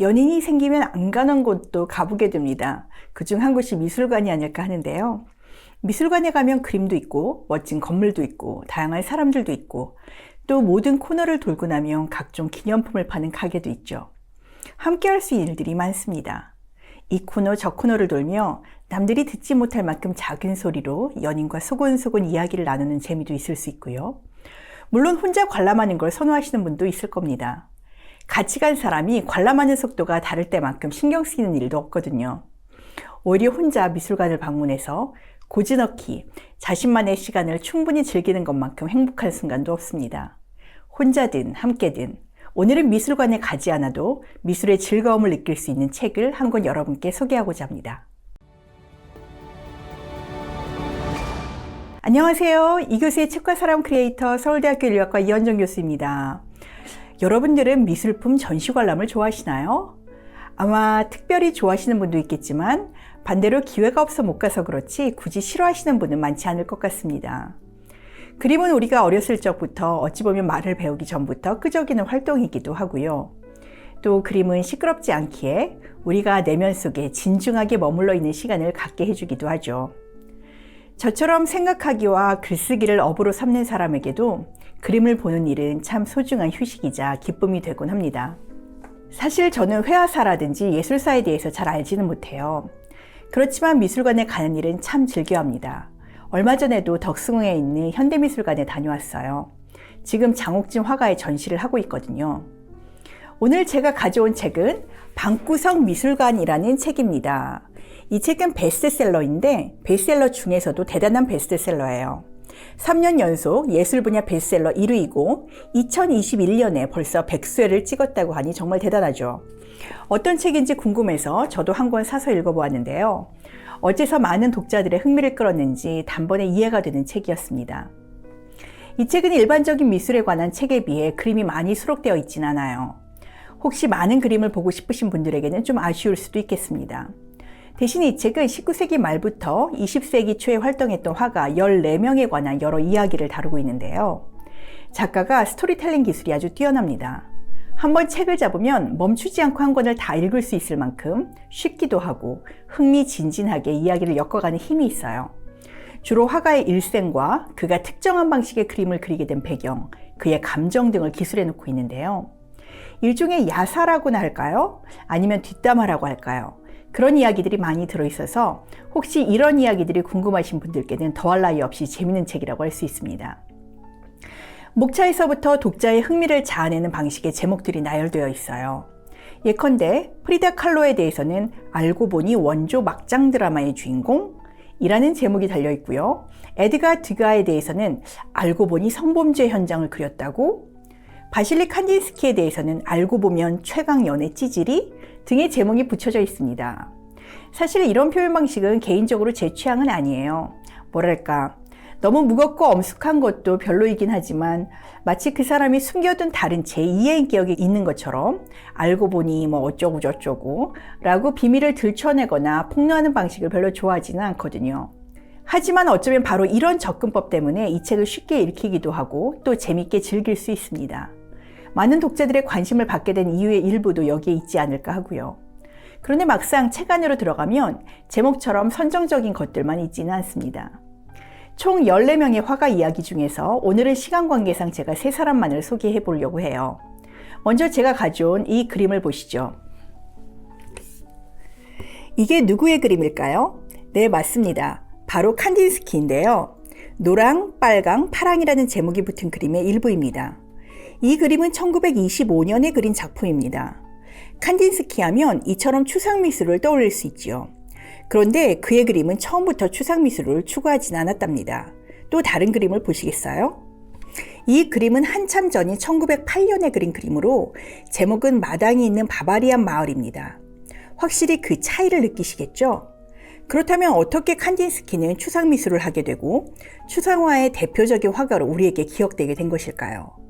연인이 생기면 안 가는 곳도 가보게 됩니다. 그중 한 곳이 미술관이 아닐까 하는데요. 미술관에 가면 그림도 있고, 멋진 건물도 있고, 다양한 사람들도 있고, 또 모든 코너를 돌고 나면 각종 기념품을 파는 가게도 있죠. 함께 할 수 있는 일들이 많습니다. 이 코너 저 코너를 돌며 남들이 듣지 못할 만큼 작은 소리로 연인과 소곤소곤 이야기를 나누는 재미도 있을 수 있고요. 물론 혼자 관람하는 걸 선호하시는 분도 있을 겁니다. 같이 간 사람이 관람하는 속도가 다를 때만큼 신경 쓰이는 일도 없거든요. 오히려 혼자 미술관을 방문해서 고즈넉히 자신만의 시간을 충분히 즐기는 것만큼 행복한 순간도 없습니다. 혼자든 함께든 오늘은 미술관에 가지 않아도 미술의 즐거움을 느낄 수 있는 책을 한 권 여러분께 소개하고자 합니다. 안녕하세요. 이 교수의 책과 사람 크리에이터 서울대학교 인류학과 이현정 교수입니다. 여러분들은 미술품 전시 관람을 좋아하시나요? 아마 특별히 좋아하시는 분도 있겠지만 반대로 기회가 없어 못 가서 그렇지 굳이 싫어하시는 분은 많지 않을 것 같습니다. 그림은 우리가 어렸을 적부터 어찌 보면 말을 배우기 전부터 끄적이는 활동이기도 하고요. 또 그림은 시끄럽지 않기에 우리가 내면 속에 진중하게 머물러 있는 시간을 갖게 해주기도 하죠. 저처럼 생각하기와 글쓰기를 업으로 삼는 사람에게도 그림을 보는 일은 참 소중한 휴식이자 기쁨이 되곤 합니다. 사실 저는 회화사라든지 예술사에 대해서 잘 알지는 못해요. 그렇지만 미술관에 가는 일은 참 즐겨합니다. 얼마 전에도 덕승호에 있는 현대미술관에 다녀왔어요. 지금 장옥진 화가의 전시를 하고 있거든요. 오늘 제가 가져온 책은 방구석 미술관이라는 책입니다. 이 책은 베스트셀러인데 베스트셀러 중에서도 대단한 베스트셀러예요. 3년 연속 예술 분야 베스트셀러 1위이고 2021년에 벌써 100수회를 찍었다고 하니 정말 대단하죠. 어떤 책인지 궁금해서 저도 한 권 사서 읽어보았는데요. 어째서 많은 독자들의 흥미를 끌었는지 단번에 이해가 되는 책이었습니다. 이 책은 일반적인 미술에 관한 책에 비해 그림이 많이 수록되어 있진 않아요. 혹시 많은 그림을 보고 싶으신 분들에게는 좀 아쉬울 수도 있겠습니다. 대신 이 책은 19세기 말부터 20세기 초에 활동했던 화가 14명에 관한 여러 이야기를 다루고 있는데요. 작가가 스토리텔링 기술이 아주 뛰어납니다. 한번 책을 잡으면 멈추지 않고 한 권을 다 읽을 수 있을 만큼 쉽기도 하고 흥미진진하게 이야기를 엮어가는 힘이 있어요. 주로 화가의 일생과 그가 특정한 방식의 그림을 그리게 된 배경, 그의 감정 등을 기술해 놓고 있는데요. 일종의 야사라고나 할까요? 아니면 뒷담화라고 할까요? 그런 이야기들이 많이 들어있어서 혹시 이런 이야기들이 궁금하신 분들께는 더할 나위 없이 재밌는 책이라고 할 수 있습니다. 목차에서부터 독자의 흥미를 자아내는 방식의 제목들이 나열되어 있어요. 예컨대 프리다 칼로에 대해서는 알고 보니 원조 막장 드라마의 주인공 이라는 제목이 달려 있고요. 에드가 드가에 대해서는 알고 보니 성범죄 현장을 그렸다고 바실리 칸딘스키에 대해서는 알고 보면 최강 연애 찌질이 등의 제목이 붙여져 있습니다. 사실 이런 표현 방식은 개인적으로 제 취향은 아니에요. 뭐랄까, 너무 무겁고 엄숙한 것도 별로이긴 하지만 마치 그 사람이 숨겨둔 다른 제2의 인격이 있는 것처럼 알고 보니 뭐 어쩌고 저쩌고 라고 비밀을 들춰내거나 폭로하는 방식을 별로 좋아하지는 않거든요. 하지만 어쩌면 바로 이런 접근법 때문에 이 책을 쉽게 읽히기도 하고 또 재밌게 즐길 수 있습니다. 많은 독자들의 관심을 받게 된 이유의 일부도 여기에 있지 않을까 하고요. 그런데 막상 책 안으로 들어가면 제목처럼 선정적인 것들만 있지는 않습니다. 총 14명의 화가 이야기 중에서 오늘은 시간 관계상 제가 세 사람만을 소개해 보려고 해요. 먼저 제가 가져온 이 그림을 보시죠. 이게 누구의 그림일까요? 네, 맞습니다. 바로 칸딘스키인데요. 노랑, 빨강, 파랑이라는 제목이 붙은 그림의 일부입니다. 이 그림은 1925년에 그린 작품입니다. 칸딘스키 하면 이처럼 추상 미술을 떠올릴 수 있지요. 그런데 그의 그림은 처음부터 추상 미술을 추구하진 않았답니다. 또 다른 그림을 보시겠어요? 이 그림은 한참 전인 1908년에 그린 그림으로 제목은 마당이 있는 바바리안 마을입니다. 확실히 그 차이를 느끼시겠죠? 그렇다면 어떻게 칸딘스키는 추상 미술을 하게 되고 추상화의 대표적인 화가로 우리에게 기억되게 된 것일까요?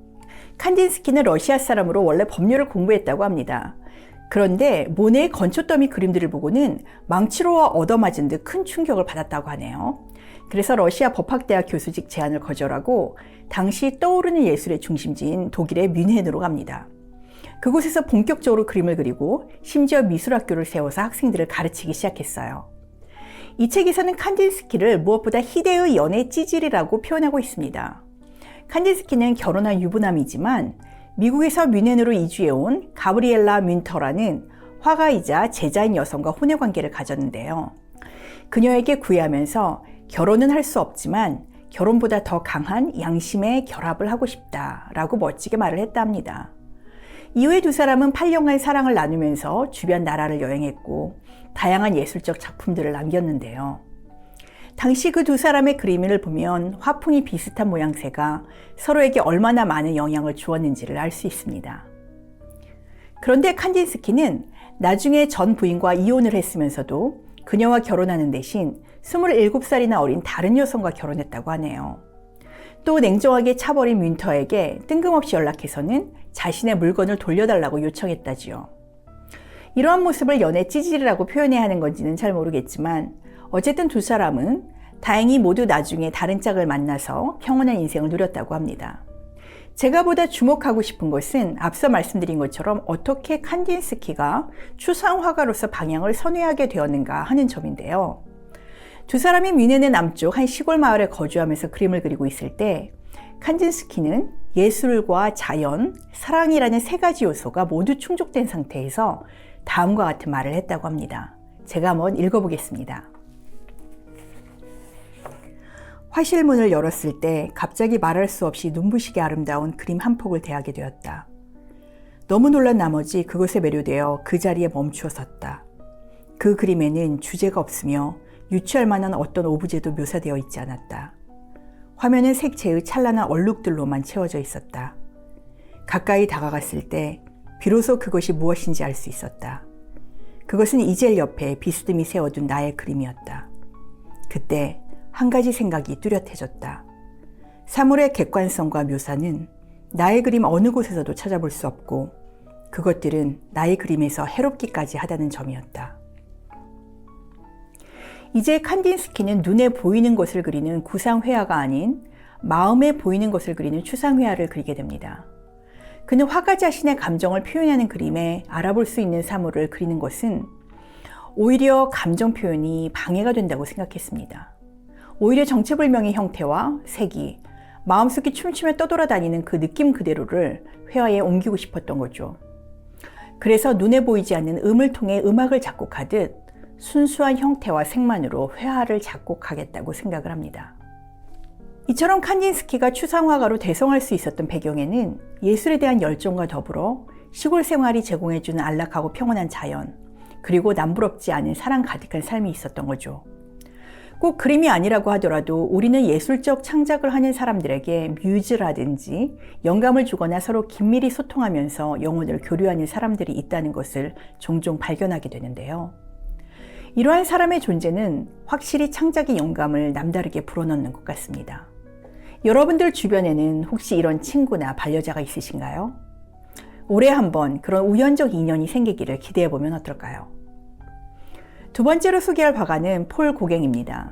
칸딘스키는 러시아 사람으로 원래 법률을 공부했다고 합니다. 그런데 모네의 건초더미 그림들을 보고는 망치로 얻어맞은 듯 큰 충격을 받았다고 하네요. 그래서 러시아 법학대학 교수직 제안을 거절하고 당시 떠오르는 예술의 중심지인 독일의 뮌헨으로 갑니다. 그곳에서 본격적으로 그림을 그리고 심지어 미술학교를 세워서 학생들을 가르치기 시작했어요. 이 책에서는 칸딘스키를 무엇보다 희대의 연애 찌질이라고 표현하고 있습니다. 칸딘스키는 결혼한 유부남이지만 미국에서 뮌헨으로 이주해온 가브리엘라 뮌터라는 화가이자 제자인 여성과 혼의 관계를 가졌는데요. 그녀에게 구애하면서 결혼은 할 수 없지만 결혼보다 더 강한 양심의 결합을 하고 싶다라고 멋지게 말을 했다 합니다. 이후에 두 사람은 8년간 사랑을 나누면서 주변 나라를 여행했고 다양한 예술적 작품들을 남겼는데요. 당시 그 두 사람의 그림을 보면 화풍이 비슷한 모양새가 서로에게 얼마나 많은 영향을 주었는지를 알 수 있습니다. 그런데 칸딘스키는 나중에 전 부인과 이혼을 했으면서도 그녀와 결혼하는 대신 27살이나 어린 다른 여성과 결혼했다고 하네요. 또 냉정하게 차버린 윈터에게 뜬금없이 연락해서는 자신의 물건을 돌려달라고 요청했다지요. 이러한 모습을 연애 찌질이라고 표현해야 하는 건지는 잘 모르겠지만 어쨌든 두 사람은 다행히 모두 나중에 다른 짝을 만나서 평온한 인생을 누렸다고 합니다. 제가 보다 주목하고 싶은 것은 앞서 말씀드린 것처럼 어떻게 칸딘스키가 추상 화가로서 방향을 선회하게 되었는가 하는 점인데요. 두 사람이 뮌헨의 남쪽 한 시골 마을에 거주하면서 그림을 그리고 있을 때 칸딘스키는 예술과 자연, 사랑이라는 세 가지 요소가 모두 충족된 상태에서 다음과 같은 말을 했다고 합니다. 제가 한번 읽어보겠습니다. 화실문을 열었을 때 갑자기 말할 수 없이 눈부시게 아름다운 그림 한 폭을 대하게 되었다. 너무 놀란 나머지 그것에 매료되어 그 자리에 멈추어 섰다. 그 그림에는 주제가 없으며 유추할 만한 어떤 오브제도 묘사되어 있지 않았다. 화면은 색채의 찬란한 얼룩들로만 채워져 있었다. 가까이 다가갔을 때 비로소 그것이 무엇인지 알 수 있었다. 그것은 이젤 옆에 비스듬히 세워둔 나의 그림이었다. 그때 한 가지 생각이 뚜렷해졌다. 사물의 객관성과 묘사는 나의 그림 어느 곳에서도 찾아볼 수 없고 그것들은 나의 그림에서 해롭기까지 하다는 점이었다. 이제 칸딘스키는 눈에 보이는 것을 그리는 구상회화가 아닌 마음에 보이는 것을 그리는 추상회화를 그리게 됩니다. 그는 화가 자신의 감정을 표현하는 그림에 알아볼 수 있는 사물을 그리는 것은 오히려 감정 표현이 방해가 된다고 생각했습니다. 오히려 정체불명의 형태와 색이 마음속에 춤추며 떠돌아다니는 그 느낌 그대로를 회화에 옮기고 싶었던 거죠. 그래서 눈에 보이지 않는 음을 통해 음악을 작곡하듯 순수한 형태와 색만으로 회화를 작곡하겠다고 생각을 합니다. 이처럼 칸딘스키가 추상화가로 대성할 수 있었던 배경에는 예술에 대한 열정과 더불어 시골 생활이 제공해주는 안락하고 평온한 자연, 그리고 남부럽지 않은 사랑 가득한 삶이 있었던 거죠. 꼭 그림이 아니라고 하더라도 우리는 예술적 창작을 하는 사람들에게 뮤즈라든지 영감을 주거나 서로 긴밀히 소통하면서 영혼을 교류하는 사람들이 있다는 것을 종종 발견하게 되는데요. 이러한 사람의 존재는 확실히 창작의 영감을 남다르게 불어넣는 것 같습니다. 여러분들 주변에는 혹시 이런 친구나 반려자가 있으신가요? 올해 한번 그런 우연적 인연이 생기기를 기대해 보면 어떨까요? 두 번째로 소개할 화가는 폴 고갱입니다.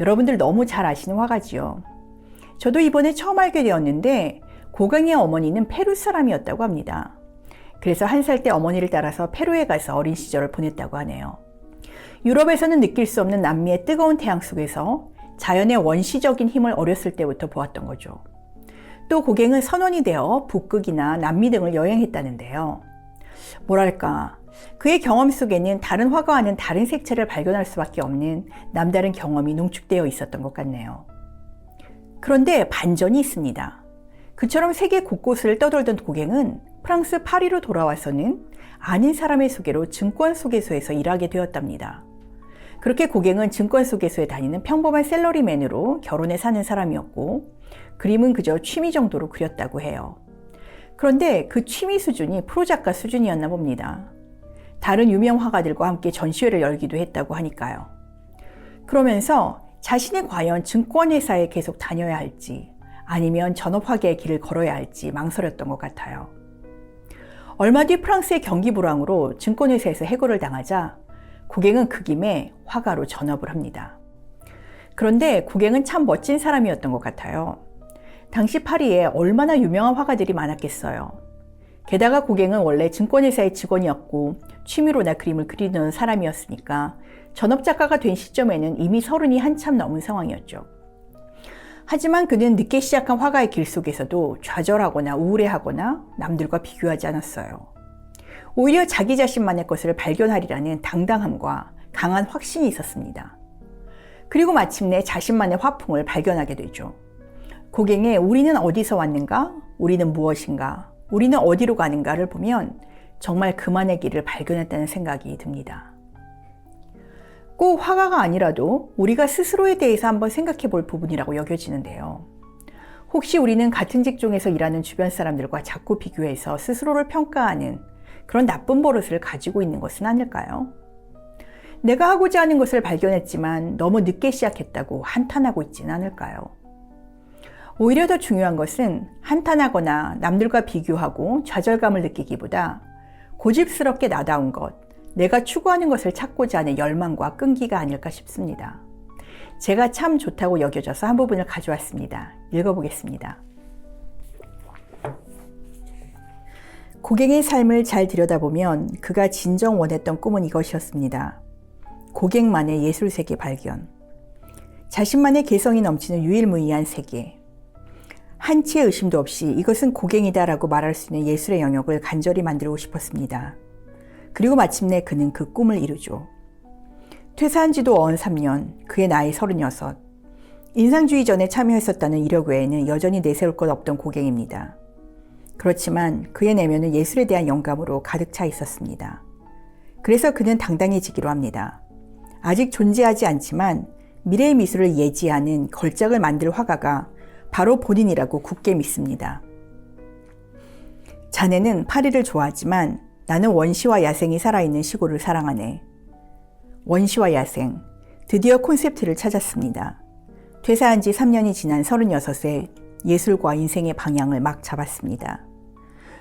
여러분들 너무 잘 아시는 화가지요. 저도 이번에 처음 알게 되었는데 고갱의 어머니는 페루 사람이었다고 합니다. 그래서 한 살 때 어머니를 따라서 페루에 가서 어린 시절을 보냈다고 하네요. 유럽에서는 느낄 수 없는 남미의 뜨거운 태양 속에서 자연의 원시적인 힘을 어렸을 때부터 보았던 거죠. 또 고갱은 선원이 되어 북극이나 남미 등을 여행했다는데요. 뭐랄까, 그의 경험 속에는 다른 화가와는 다른 색채를 발견할 수밖에 없는 남다른 경험이 농축되어 있었던 것 같네요. 그런데 반전이 있습니다. 그처럼 세계 곳곳을 떠돌던 고갱은 프랑스 파리로 돌아와서는 아닌 사람의 소개로 증권 소개소에서 일하게 되었답니다. 그렇게 고갱은 증권 소개소에 다니는 평범한 셀러리맨으로 결혼해 사는 사람이었고 그림은 그저 취미 정도로 그렸다고 해요. 그런데 그 취미 수준이 프로 작가 수준이었나 봅니다. 다른 유명 화가들과 함께 전시회를 열기도 했다고 하니까요. 그러면서 자신이 과연 증권회사에 계속 다녀야 할지 아니면 전업화계의 길을 걸어야 할지 망설였던 것 같아요. 얼마 뒤 프랑스의 경기 불황으로 증권회사에서 해고를 당하자 고갱은 그 김에 화가로 전업을 합니다. 그런데 고갱은 참 멋진 사람이었던 것 같아요. 당시 파리에 얼마나 유명한 화가들이 많았겠어요. 게다가 고갱은 원래 증권회사의 직원이었고 취미로나 그림을 그리는 사람이었으니까 전업작가가 된 시점에는 이미 서른이 한참 넘은 상황이었죠. 하지만 그는 늦게 시작한 화가의 길 속에서도 좌절하거나 우울해하거나 남들과 비교하지 않았어요. 오히려 자기 자신만의 것을 발견하리라는 당당함과 강한 확신이 있었습니다. 그리고 마침내 자신만의 화풍을 발견하게 되죠. 고갱의 우리는 어디서 왔는가? 우리는 무엇인가? 우리는 어디로 가는가를 보면 정말 그만의 길을 발견했다는 생각이 듭니다. 꼭 화가가 아니라도 우리가 스스로에 대해서 한번 생각해 볼 부분이라고 여겨지는데요. 혹시 우리는 같은 직종에서 일하는 주변 사람들과 자꾸 비교해서 스스로를 평가하는 그런 나쁜 버릇을 가지고 있는 것은 아닐까요? 내가 하고자 하는 것을 발견했지만 너무 늦게 시작했다고 한탄하고 있지는 않을까요? 오히려 더 중요한 것은 한탄하거나 남들과 비교하고 좌절감을 느끼기보다 고집스럽게 나다운 것, 내가 추구하는 것을 찾고자 하는 열망과 끈기가 아닐까 싶습니다. 제가 참 좋다고 여겨져서 한 부분을 가져왔습니다. 읽어보겠습니다. 고갱의 삶을 잘 들여다보면 그가 진정 원했던 꿈은 이것이었습니다. 고갱만의 예술 세계 발견. 자신만의 개성이 넘치는 유일무이한 세계. 한치의 의심도 없이 이것은 고갱이다라고 말할 수 있는 예술의 영역을 간절히 만들고 싶었습니다. 그리고 마침내 그는 그 꿈을 이루죠. 퇴사한 지도 어언 3년, 그의 나이 36. 인상주의 전에 참여했었다는 이력 외에는 여전히 내세울 것 없던 고갱입니다. 그렇지만 그의 내면은 예술에 대한 영감으로 가득 차 있었습니다. 그래서 그는 당당해지기로 합니다. 아직 존재하지 않지만 미래의 미술을 예지하는 걸작을 만들 화가가 바로 본인이라고 굳게 믿습니다. 자네는 파리를 좋아하지만 나는 원시와 야생이 살아있는 시골을 사랑하네. 원시와 야생. 드디어 콘셉트를 찾았습니다. 퇴사한 지 3년이 지난 36세 예술과 인생의 방향을 막 잡았습니다.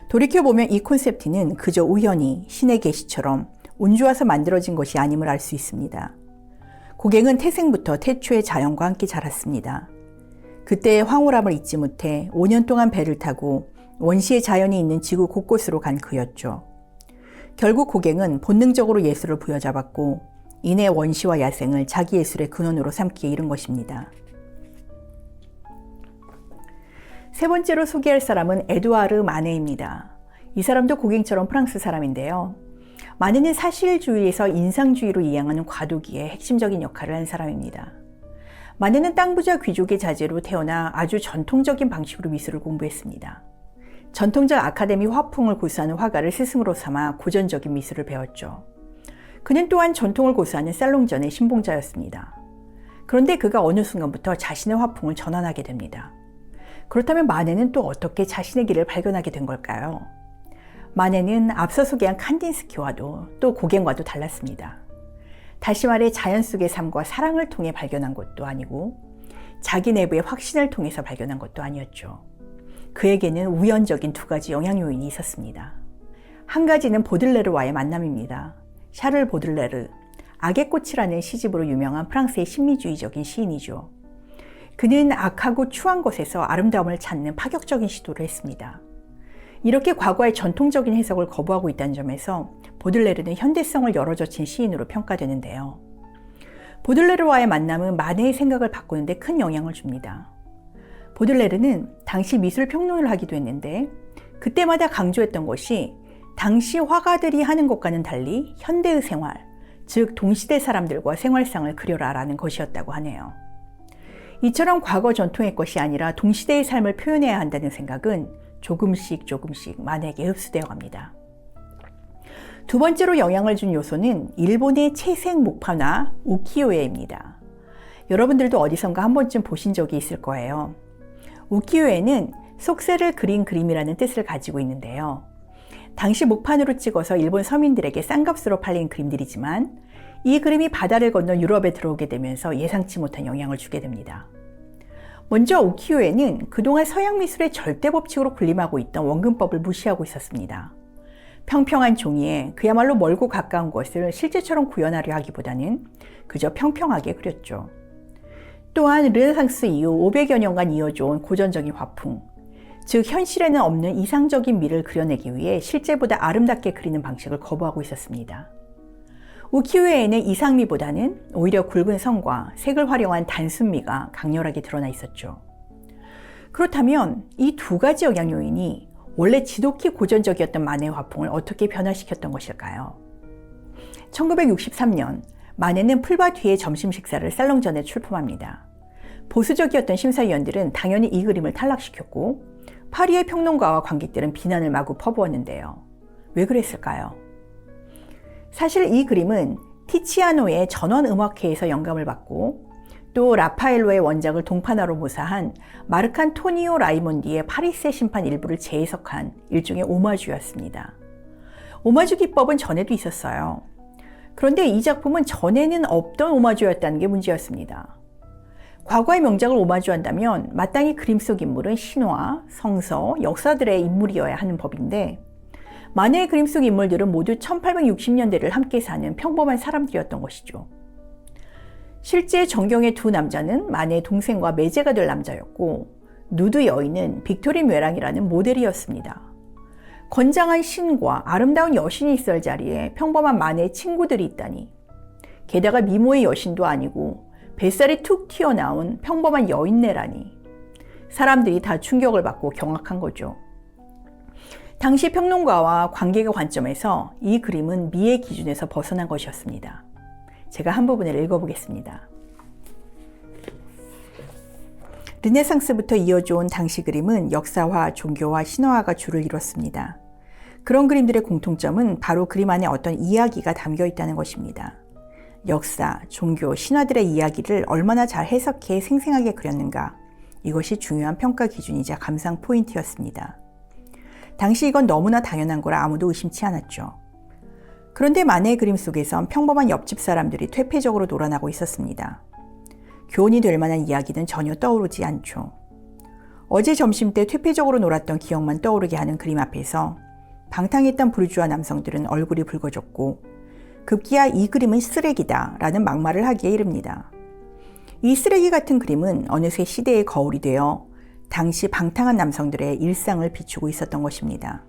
돌이켜보면 이 콘셉트는 그저 우연히 신의 계시처럼 운 좋아서 만들어진 것이 아님을 알 수 있습니다. 고갱은 태생부터 태초의 자연과 함께 자랐습니다. 그때의 황홀함을 잊지 못해 5년 동안 배를 타고 원시의 자연이 있는 지구 곳곳으로 간 그였죠. 결국 고갱은 본능적으로 예술을 부여잡았고 이내 원시와 야생을 자기 예술의 근원으로 삼기에 이른 것입니다. 세 번째로 소개할 사람은 에두아르 마네입니다. 이 사람도 고갱처럼 프랑스 사람인데요. 마네는 사실주의에서 인상주의로 이양하는 과도기의 핵심적인 역할을 한 사람입니다. 마네는 땅부자 귀족의 자제로 태어나 아주 전통적인 방식으로 미술을 공부했습니다. 전통적 아카데미 화풍을 고수하는 화가를 스승으로 삼아 고전적인 미술을 배웠죠. 그는 또한 전통을 고수하는 살롱전의 신봉자였습니다. 그런데 그가 어느 순간부터 자신의 화풍을 전환하게 됩니다. 그렇다면 마네는 또 어떻게 자신의 길을 발견하게 된 걸까요? 마네는 앞서 소개한 칸딘스키와도 또 고갱과도 달랐습니다. 다시 말해 자연 속의 삶과 사랑을 통해 발견한 것도 아니고 자기 내부의 확신을 통해서 발견한 것도 아니었죠. 그에게는 우연적인 두 가지 영향 요인이 있었습니다. 한 가지는 보들레르와의 만남입니다. 샤를 보들레르, 악의 꽃이라는 시집으로 유명한 프랑스의 신미주의적인 시인이죠. 그는 악하고 추한 것에서 아름다움을 찾는 파격적인 시도를 했습니다. 이렇게 과거의 전통적인 해석을 거부하고 있다는 점에서 보들레르는 현대성을 열어젖힌 시인으로 평가되는데요. 보들레르와의 만남은 마네의 생각을 바꾸는데 큰 영향을 줍니다. 보들레르는 당시 미술 평론을 하기도 했는데 그때마다 강조했던 것이 당시 화가들이 하는 것과는 달리 현대의 생활, 즉 동시대 사람들과 생활상을 그려라라는 것이었다고 하네요. 이처럼 과거 전통의 것이 아니라 동시대의 삶을 표현해야 한다는 생각은 조금씩 조금씩 만에게 흡수되어 갑니다. 두 번째로 영향을 준 요소는 일본의 채색 목파나 우키요에입니다. 여러분들도 어디선가 한 번쯤 보신 적이 있을 거예요. 우키요에는 속세를 그린 그림이라는 뜻을 가지고 있는데요. 당시 목판으로 찍어서 일본 서민들에게 싼 값으로 팔린 그림들이지만 이 그림이 바다를 건너 유럽에 들어오게 되면서 예상치 못한 영향을 주게 됩니다. 먼저 우키요에는 그동안 서양 미술의 절대 법칙으로 군림하고 있던 원근법을 무시하고 있었습니다. 평평한 종이에 그야말로 멀고 가까운 것을 실제처럼 구현하려 하기보다는 그저 평평하게 그렸죠. 또한 르네상스 이후 500여 년간 이어져 온 고전적인 화풍, 즉 현실에는 없는 이상적인 미를 그려내기 위해 실제보다 아름답게 그리는 방식을 거부하고 있었습니다. 우키우에는 이상미보다는 오히려 굵은 선과 색을 활용한 단순미가 강렬하게 드러나 있었죠. 그렇다면 이 두 가지 영향 요인이 원래 지독히 고전적이었던 마네의 화풍을 어떻게 변화시켰던 것일까요? 1963년 마네는 풀밭 뒤의 점심 식사를 살롱 전에 출품합니다. 보수적이었던 심사위원들은 당연히 이 그림을 탈락시켰고 파리의 평론가와 관객들은 비난을 마구 퍼부었는데요. 왜 그랬을까요? 사실 이 그림은 티치아노의 전원 음악회에서 영감을 받고 또 라파엘로의 원작을 동판화로 모사한 마르칸토니오 라이몬디의 파리세 심판 일부를 재해석한 일종의 오마주였습니다. 오마주 기법은 전에도 있었어요. 그런데 이 작품은 전에는 없던 오마주였다는 게 문제였습니다. 과거의 명작을 오마주한다면 마땅히 그림 속 인물은 신화, 성서, 역사들의 인물이어야 하는 법인데 만해의 그림 속 인물들은 모두 1860년대를 함께 사는 평범한 사람들이었던 것이죠. 실제 정경의 두 남자는 만해의 동생과 매제가 될 남자였고 누드 여인은 빅토리 묘랑이라는 모델이었습니다. 건장한 신과 아름다운 여신이 있을 자리에 평범한 만해의 친구들이 있다니 게다가 미모의 여신도 아니고 뱃살이 툭 튀어나온 평범한 여인네라니 사람들이 다 충격을 받고 경악한 거죠. 당시 평론가와 관객의 관점에서 이 그림은 미의 기준에서 벗어난 것이었습니다. 제가 한 부분을 읽어보겠습니다. 르네상스부터 이어져 온 당시 그림은 역사화, 종교화, 신화화가 주를 이뤘습니다. 그런 그림들의 공통점은 바로 그림 안에 어떤 이야기가 담겨 있다는 것입니다. 역사, 종교, 신화들의 이야기를 얼마나 잘 해석해 생생하게 그렸는가. 이것이 중요한 평가 기준이자 감상 포인트였습니다. 당시 이건 너무나 당연한 거라 아무도 의심치 않았죠. 그런데 만해의 그림 속에선 평범한 옆집 사람들이 퇴폐적으로 놀아나고 있었습니다. 교훈이 될 만한 이야기는 전혀 떠오르지 않죠. 어제 점심 때 퇴폐적으로 놀았던 기억만 떠오르게 하는 그림 앞에서 방탕했던 불주와 남성들은 얼굴이 붉어졌고 급기야 이 그림은 쓰레기다 라는 막말을 하기에 이릅니다. 이 쓰레기 같은 그림은 어느새 시대의 거울이 되어 당시 방탕한 남성들의 일상을 비추고 있었던 것입니다.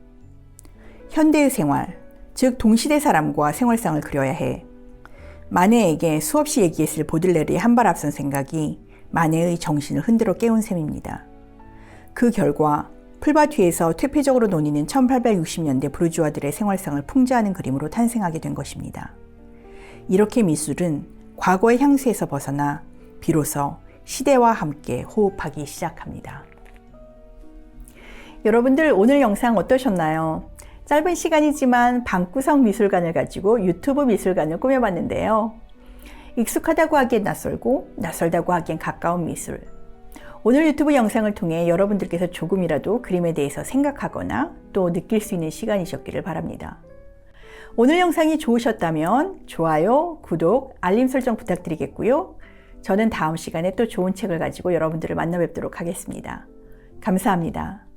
현대의 생활, 즉 동시대 사람과 생활상을 그려야 해. 마네에게 수없이 얘기했을 보들레르의 한발 앞선 생각이 마네의 정신을 흔들어 깨운 셈입니다. 그 결과 풀밭 뒤에서 퇴폐적으로 논의는 1860년대 부르주아들의 생활상을 풍자하는 그림으로 탄생하게 된 것입니다. 이렇게 미술은 과거의 향수에서 벗어나 비로소 시대와 함께 호흡하기 시작합니다. 여러분들 오늘 영상 어떠셨나요? 짧은 시간이지만 방구석 미술관을 가지고 유튜브 미술관을 꾸며봤는데요. 익숙하다고 하기엔 낯설고 낯설다고 하기엔 가까운 미술. 오늘 유튜브 영상을 통해 여러분들께서 조금이라도 그림에 대해서 생각하거나 또 느낄 수 있는 시간이셨기를 바랍니다. 오늘 영상이 좋으셨다면 좋아요, 구독, 알림 설정 부탁드리겠고요. 저는 다음 시간에 또 좋은 책을 가지고 여러분들을 만나 뵙도록 하겠습니다. 감사합니다.